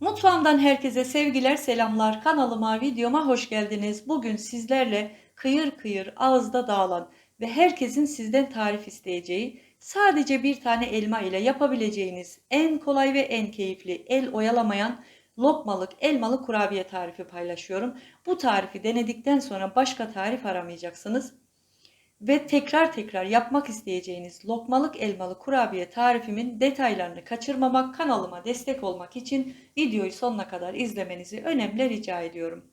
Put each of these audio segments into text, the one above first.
Mutfağımdan herkese sevgiler, selamlar. Kanalıma, videoma hoş geldiniz. Bugün sizlerle kıyır kıyır ağızda dağılan ve herkesin sizden tarif isteyeceği sadece bir tane elma ile yapabileceğiniz en kolay ve en keyifli el oyalamayan lokmalık elmalı kurabiye tarifi paylaşıyorum. Bu tarifi denedikten sonra başka tarif aramayacaksınız ve tekrar tekrar yapmak isteyeceğiniz lokmalık elmalı kurabiye tarifimin detaylarını kaçırmamak, kanalıma destek olmak için videoyu sonuna kadar izlemenizi önemli rica ediyorum.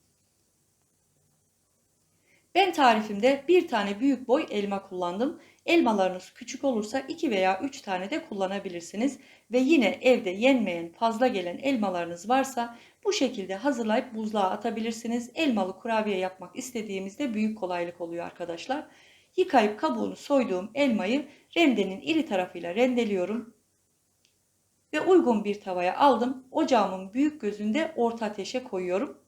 Ben tarifimde bir tane büyük boy elma kullandım. Elmalarınız küçük olursa 2 veya 3 tane de kullanabilirsiniz. Ve yine evde yenmeyen fazla gelen elmalarınız varsa bu şekilde hazırlayıp buzluğa atabilirsiniz. Elmalı kurabiye yapmak istediğimizde büyük kolaylık oluyor arkadaşlar. Yıkayıp kabuğunu soyduğum elmayı rendenin iri tarafıyla rendeliyorum. Ve uygun bir tavaya aldım. Ocağımın büyük gözünde orta ateşe koyuyorum.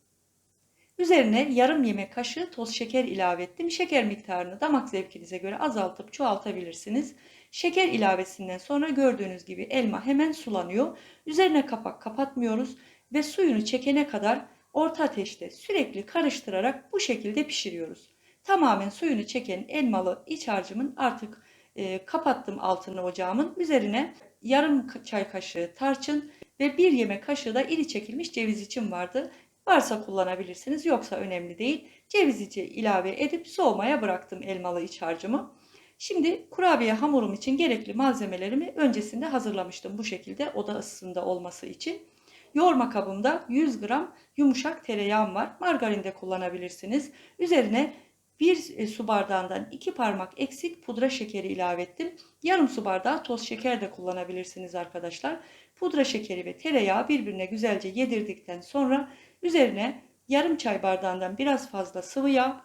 Üzerine yarım yemek kaşığı toz şeker ilave ettim. Şeker miktarını damak zevkinize göre azaltıp çoğaltabilirsiniz. Şeker ilavesinden sonra gördüğünüz gibi elma hemen sulanıyor. Üzerine kapak kapatmıyoruz ve suyunu çekene kadar orta ateşte sürekli karıştırarak bu şekilde pişiriyoruz. Tamamen suyunu çeken elmalı iç harcımın artık e, kapattım altını ocağımın. Üzerine yarım çay kaşığı tarçın ve bir yemek kaşığı da iri çekilmiş ceviz için vardı. Varsa kullanabilirsiniz yoksa önemli değil. Ceviz ilave edip soğumaya bıraktım elmalı iç harcımı. Şimdi kurabiye hamurum için gerekli malzemelerimi öncesinde hazırlamıştım bu şekilde oda ısısında olması için. Yoğurma kabımda 100 gram yumuşak tereyağım var. Margarin de kullanabilirsiniz. Üzerine bir e, su bardağından iki parmak eksik pudra şekeri ilave ettim. Yarım su bardağı toz şeker de kullanabilirsiniz arkadaşlar. Pudra şekeri ve tereyağı birbirine güzelce yedirdikten sonra üzerine yarım çay bardağından biraz fazla sıvı yağ,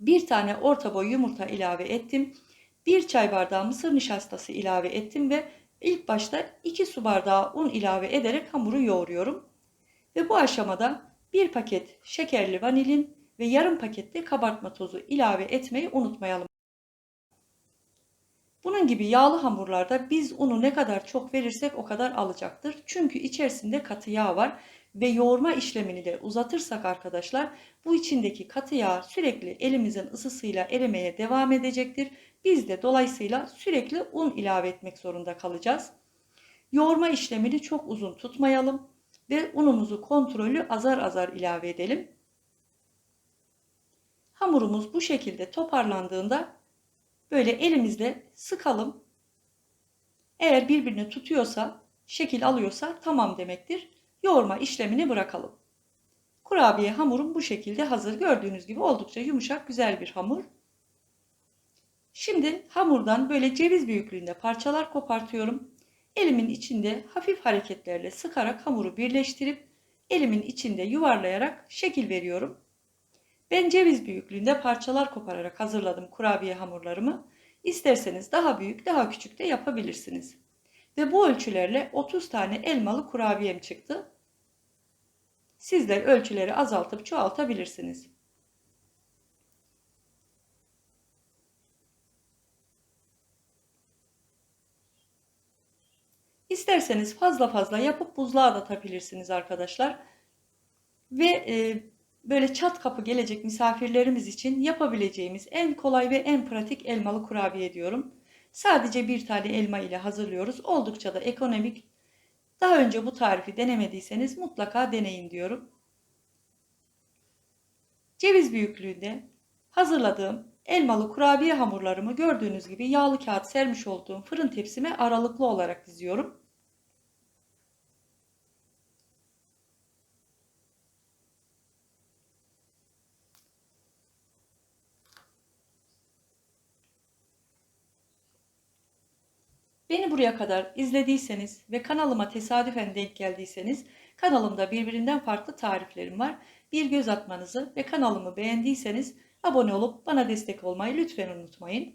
bir tane orta boy yumurta ilave ettim. Bir çay bardağı mısır nişastası ilave ettim ve ilk başta 2 su bardağı un ilave ederek hamuru yoğuruyorum. Ve bu aşamada bir paket şekerli vanilin ve yarım pakette kabartma tozu ilave etmeyi unutmayalım. Bunun gibi yağlı hamurlarda biz unu ne kadar çok verirsek o kadar alacaktır. Çünkü içerisinde katı yağ var ve yoğurma işlemini de uzatırsak arkadaşlar bu içindeki katı yağ sürekli elimizin ısısıyla erimeye devam edecektir. Biz de dolayısıyla sürekli un ilave etmek zorunda kalacağız. Yoğurma işlemini çok uzun tutmayalım ve unumuzu kontrollü azar azar ilave edelim. Hamurumuz bu şekilde toparlandığında böyle elimizle sıkalım. Eğer birbirini tutuyorsa, şekil alıyorsa tamam demektir. Yoğurma işlemini bırakalım. Kurabiye hamurum bu şekilde hazır. Gördüğünüz gibi oldukça yumuşak, güzel bir hamur. Şimdi hamurdan böyle ceviz büyüklüğünde parçalar kopartıyorum. Elimin içinde hafif hareketlerle sıkarak hamuru birleştirip elimin içinde yuvarlayarak şekil veriyorum. Ben ceviz büyüklüğünde parçalar kopararak hazırladım kurabiye hamurlarımı. İsterseniz daha büyük, daha küçük de yapabilirsiniz. Ve bu ölçülerle 30 tane elmalı kurabiyem çıktı. Sizler ölçüleri azaltıp çoğaltabilirsiniz. İsterseniz fazla fazla yapıp buzluğa da atabilirsiniz arkadaşlar. Ve e, böyle çat kapı gelecek misafirlerimiz için yapabileceğimiz en kolay ve en pratik elmalı kurabiye diyorum. Sadece bir tane elma ile hazırlıyoruz. Oldukça da ekonomik. Daha önce bu tarifi denemediyseniz mutlaka deneyin diyorum. Ceviz büyüklüğünde hazırladığım elmalı kurabiye hamurlarımı gördüğünüz gibi yağlı kağıt sermiş olduğum fırın tepsime aralıklı olarak diziyorum. Beni buraya kadar izlediyseniz ve kanalıma tesadüfen denk geldiyseniz kanalımda birbirinden farklı tariflerim var. Bir göz atmanızı ve kanalımı beğendiyseniz abone olup bana destek olmayı lütfen unutmayın.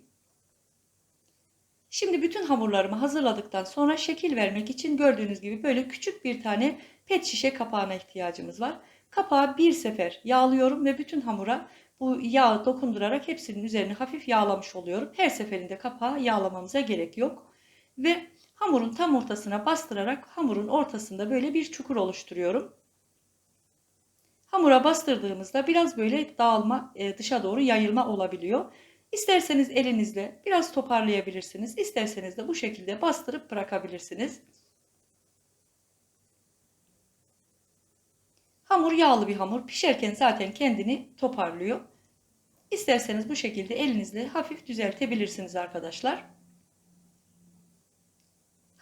Şimdi bütün hamurlarımı hazırladıktan sonra şekil vermek için gördüğünüz gibi böyle küçük bir tane pet şişe kapağına ihtiyacımız var. Kapağı bir sefer yağlıyorum ve bütün hamura bu yağı dokundurarak hepsinin üzerini hafif yağlamış oluyorum. Her seferinde kapağı yağlamamıza gerek yok. Ve Hamurun tam ortasına bastırarak hamurun ortasında böyle bir çukur oluşturuyorum. Hamura bastırdığımızda biraz böyle dağılma, e, dışa doğru yayılma olabiliyor. İsterseniz elinizle biraz toparlayabilirsiniz. İsterseniz de bu şekilde bastırıp bırakabilirsiniz. Hamur yağlı bir hamur. Pişerken zaten kendini toparlıyor. İsterseniz bu şekilde elinizle hafif düzeltebilirsiniz arkadaşlar.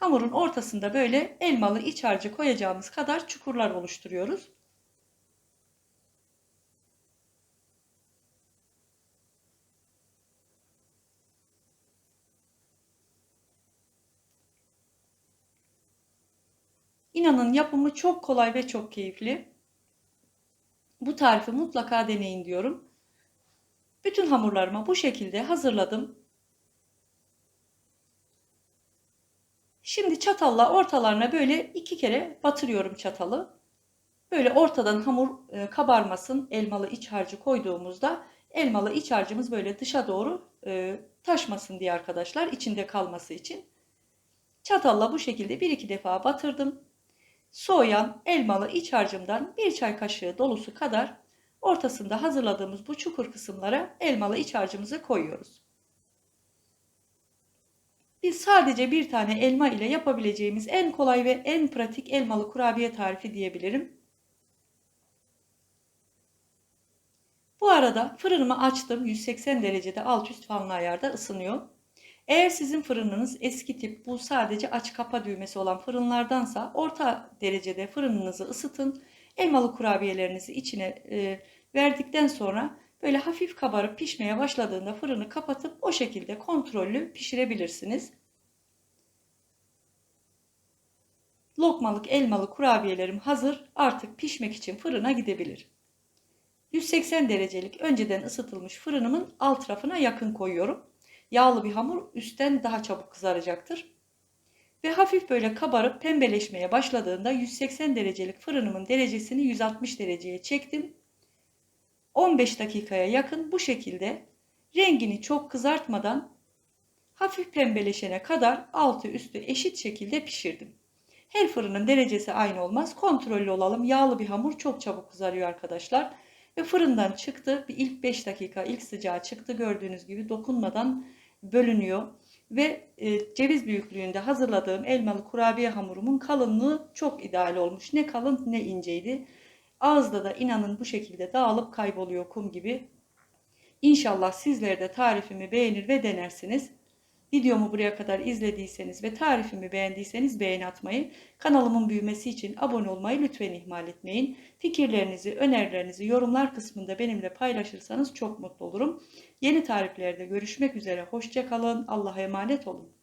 Hamurun ortasında böyle elmalı iç harcı koyacağımız kadar çukurlar oluşturuyoruz. İnanın yapımı çok kolay ve çok keyifli. Bu tarifi mutlaka deneyin diyorum. Bütün hamurlarımı bu şekilde hazırladım. Şimdi çatalla ortalarına böyle iki kere batırıyorum çatalı. Böyle ortadan hamur e, kabarmasın. Elmalı iç harcı koyduğumuzda elmalı iç harcımız böyle dışa doğru e, taşmasın diye arkadaşlar içinde kalması için. Çatalla bu şekilde bir iki defa batırdım. Soğuyan elmalı iç harcımdan bir çay kaşığı dolusu kadar ortasında hazırladığımız bu çukur kısımlara elmalı iç harcımızı koyuyoruz. Biz sadece bir tane elma ile yapabileceğimiz en kolay ve en pratik elmalı kurabiye tarifi diyebilirim. Bu arada fırınımı açtım. 180 derecede alt üst fanlı ayarda ısınıyor. Eğer sizin fırınınız eski tip bu sadece aç kapa düğmesi olan fırınlardansa orta derecede fırınınızı ısıtın. Elmalı kurabiyelerinizi içine e, verdikten sonra böyle hafif kabarıp pişmeye başladığında fırını kapatıp o şekilde kontrollü pişirebilirsiniz. Lokmalık elmalı kurabiyelerim hazır. Artık pişmek için fırına gidebilir. 180 derecelik önceden ısıtılmış fırınımın alt tarafına yakın koyuyorum. Yağlı bir hamur üstten daha çabuk kızaracaktır. Ve hafif böyle kabarıp pembeleşmeye başladığında 180 derecelik fırınımın derecesini 160 dereceye çektim. 15 dakikaya yakın bu şekilde rengini çok kızartmadan hafif pembeleşene kadar altı üstü eşit şekilde pişirdim. Her fırının derecesi aynı olmaz. Kontrollü olalım. Yağlı bir hamur çok çabuk kızarıyor arkadaşlar. Ve fırından çıktı. Bir ilk 5 dakika ilk sıcağı çıktı. Gördüğünüz gibi dokunmadan bölünüyor. Ve e, ceviz büyüklüğünde hazırladığım elmalı kurabiye hamurumun kalınlığı çok ideal olmuş. Ne kalın ne inceydi. Ağızda da inanın bu şekilde dağılıp kayboluyor kum gibi. İnşallah sizler de tarifimi beğenir ve denersiniz. Videomu buraya kadar izlediyseniz ve tarifimi beğendiyseniz beğeni atmayı, kanalımın büyümesi için abone olmayı lütfen ihmal etmeyin. Fikirlerinizi, önerilerinizi yorumlar kısmında benimle paylaşırsanız çok mutlu olurum. Yeni tariflerde görüşmek üzere. Hoşçakalın. Allah'a emanet olun.